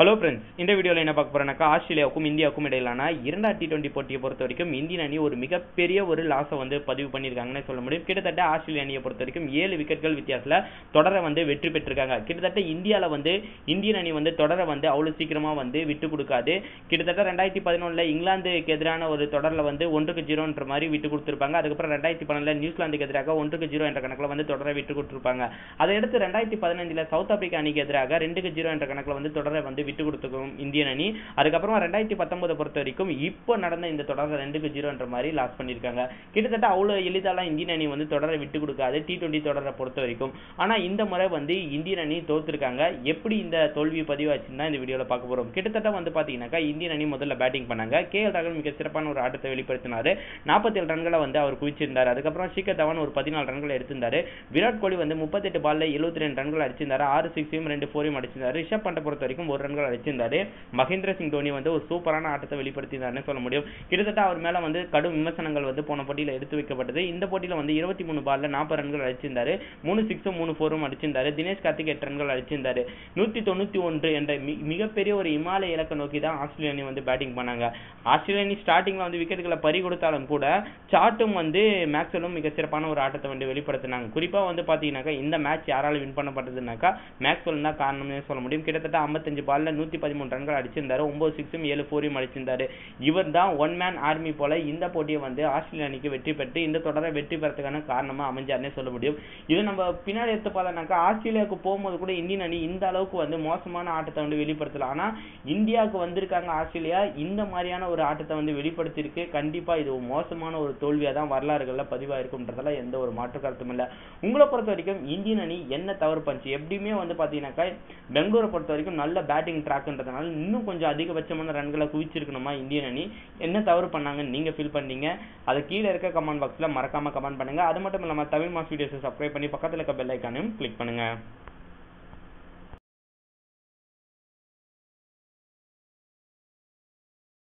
Hello friends இந்த வீடியோவில் என்ன பார்க்க போறோம்னாக்கா ஆஸ்திரேலியாவுக்கும் இந்தியாவுக்கும் இடையிலான இரண்டாம் டி டுவெண்ட்டி போட்டியை பொறுத்த வரைக்கும் இந்தியன் அணி ஒரு மிகப்பெரிய ஒரு லாஸை வந்து பதிவு பண்ணியிருக்காங்கன்னு சொல்ல முடியும். கிட்டத்தட்ட ஆஸ்திரேலிய அணியை பொறுத்த வரைக்கும் ஏழு விக்கெட்கள் வித்தியாசத்தில் தொடரை வந்து வெற்றி பெற்றிருக்காங்க. கிட்டத்தட்ட இந்தியாவில் வந்து இந்தியன் அணி வந்து தொடரை வந்து அவ்வளோ சீக்கிரமாக வந்து விட்டு கொடுக்காது. கிட்டத்தட்ட ரெண்டாயிரத்தி பதினொன்றில் இங்கிலாந்துக்கு எதிரான ஒரு தொடரில் வந்து ஒன்றுக்கு ஜீரோன்ற மாதிரி விட்டு கொடுத்துருப்பாங்க. அதுக்கப்புறம் ரெண்டாயிரத்தி பன்னெண்டில் நியூசிலாந்துக்கு எதிராக ஒன்றுக்கு ஜீரோ என்ற கணக்கில் வந்து தொடரை விட்டு கொடுத்துருப்பாங்க. அதை அடுத்து ரெண்டாயிரத்தி பதினஞ்சில் சவுத் ஆப்பிரிக்கா அணிக்கு எதிராக ரெண்டுக்கு ஜீரோ என்ற கணக்கில் வந்து தொடரை வந்து விட்டு கொடுத்துக்கும் இந்தியன் அணி. அதுக்கப்புறமா ரெண்டாயிரத்தி பத்தொன்பதை பொறுத்த வரைக்கும் இப்போ நடந்த இந்த தொடர் ரெண்டுக்கு ஜீரோன்ற மாதிரி லாஸ் பண்ணியிருக்காங்க. கிட்டத்தட்ட அவ்வளோ எளிதாலாம் இந்தியன் அணி வந்து தொடரை விட்டு கொடுக்காது டி டுவெண்ட்டி தொடரை பொறுத்த வரைக்கும். ஆனால் இந்த முறை வந்து இந்தியன் அணி தோத்துருக்காங்க. எப்படி இந்த தோல்வி பதிவாச்சுன்னா இந்த வீடியோவில் பார்க்க போகிறோம் கிட்டத்தட்ட வந்து பார்த்தீங்கன்னாக்கா இந்தியன் அணி முதல்ல பேட்டிங் பண்ணாங்க. கே எல் ராகுல் மிக சிறப்பான ஒரு ஆட்டத்தை வெளிப்படுத்தினார். நாற்பத்தேழு ரன்களை வந்து அவர் குவிச்சிருந்தார். அதுக்கப்புறம் ஷிகர் தவான் ஒரு பதினாலு ரன்களை எடுத்திருந்தாரு. விராட் கோலி வந்து முப்பத்தெட்டு பால்ல எழுபத்தி ரெண்டு ரன்கள் அடிச்சிருந்தார். ஆறு சிக்ஸையும் ரெண்டு ஃபோரையும் அடிச்சிருந்தார். ரிஷப் பண்டை பொறுத்த வரைக்கும் ஒரு ரன்கள் அடிச்சிருந்தாரு மகேந்திர சிங் தோனி வந்து ஒரு சூப்பரான ஆட்டத்தை வெளிப்படுத்தினார்னு சொல்ல முடியும். கிட்டத்தட்ட அவர் மேல வந்து கடும் விமர்சனங்கள் வந்து போன போட்டியில எடுத்து வைக்கப்பட்டது. இந்த போட்டியில வந்து இருபத்தி மூணு பால்ல நாற்பது ரன்கள் அடிச்சிருந்தாரு. மூணு சிக்ஸும் மூணு ஃபோரும் அடிச்சிருந்தாரு. தினேஷ் கார்த்திக் எட்டு ரன்கள் அடிச்சிருந்தாரு. நூத்தி தொண்ணூத்தி ஒன்று என்ற மிகப்பெரிய ஒரு இமாலய இலக்கை நோக்கி தான் ஆஸ்திரேலிய அணி வந்து பேட்டிங் பண்ணாங்க. ஆஸ்திரேலிய அணி ஸ்டார்டிங்ல வந்து விக்கெட்டுகளை பறி கொடுத்தாலும் கூட சாட்டும் வந்து மேக்ஸ்வெலும் மிக சிறப்பான ஒரு ஆட்டத்தை வந்து வெளிப்படுத்தினாங்க. குறிப்பா வந்து பாத்தீங்கன்னாக்கா இந்த மேட்ச் யாரால வின் பண்ணப்பட்டதுனாக்கா மேக்ஸ்வெல் தான் காரணம்னு சொல்ல முடியும். கிட்டத்தட்ட 55 பால்ல நூத்தி பதிமூணு ரன்கள் அடிச்சிருந்தாரு. ஒன்பது சிக்ஸும் ஏழு ஃபோரையும் அடிச்சிருந்தாரு. இவர் தான் ஒன் மேன் ஆர்மி போல இந்த போட்டியை வந்து ஆஸ்திரேலிய அணிக்கு வெற்றி பெற்று இந்த தொடரை வெற்றி பெறதுக்கான காரணமா அமைஞ்சார்னே சொல்ல முடியும். இது நம்ம பின்னாடி எடுத்து பார்த்தோம்னாக்கா ஆஸ்திரேலியாவுக்கு போகும்போது கூட இந்தியன் அணி இந்த அளவுக்கு வந்து மோசமான ஆட்டத்தை வந்து வெளிப்படுத்தல. ஆனா இந்தியாவுக்கு வந்திருக்காங்க ஆஸ்திரேலியா இந்த மாதிரியான ஒரு ஆட்டத்தை வந்து வெளிப்படுத்தியிருக்கு. கண்டிப்பா இது மோசமான ஒரு தோல்வியா தான் வரலாறுகள்ல பதிவாயிருக்கும்ன்றதுல எந்த ஒரு மாற்று கருத்தும் இல்லை. உங்களை பொறுத்த வரைக்கும் இந்தியன் அணி என்ன தவறு பண்ணுச்சு? எப்படியுமே வந்து பாத்தீங்கன்னாக்கா பெங்களூரை பொறுத்த வரைக்கும் நல்ல பேட்டிங் ட்ராக்ன்றதுனால இன்னும் கொஞ்சம் அதிகபட்சமான ரன்களை குவிச்சிருக்கணுமா இந்தியன் அணி? என்ன தவறு பண்ணாங்கன்னு நீங்க ஃபீல் பண்ணீங்க? அதை கீழே இருக்க கமெண்ட் பாக்ஸ்ல மறக்காம கமெண்ட் பண்ணுங்க. அது மட்டும் இல்லாம தமிழ் மாஸ் வீடியோஸை சப்ஸ்கிரைப் பண்ணி பக்கத்துல இருக்க பெல் ஐக்கானையும் கிளிக் பண்ணுங்க.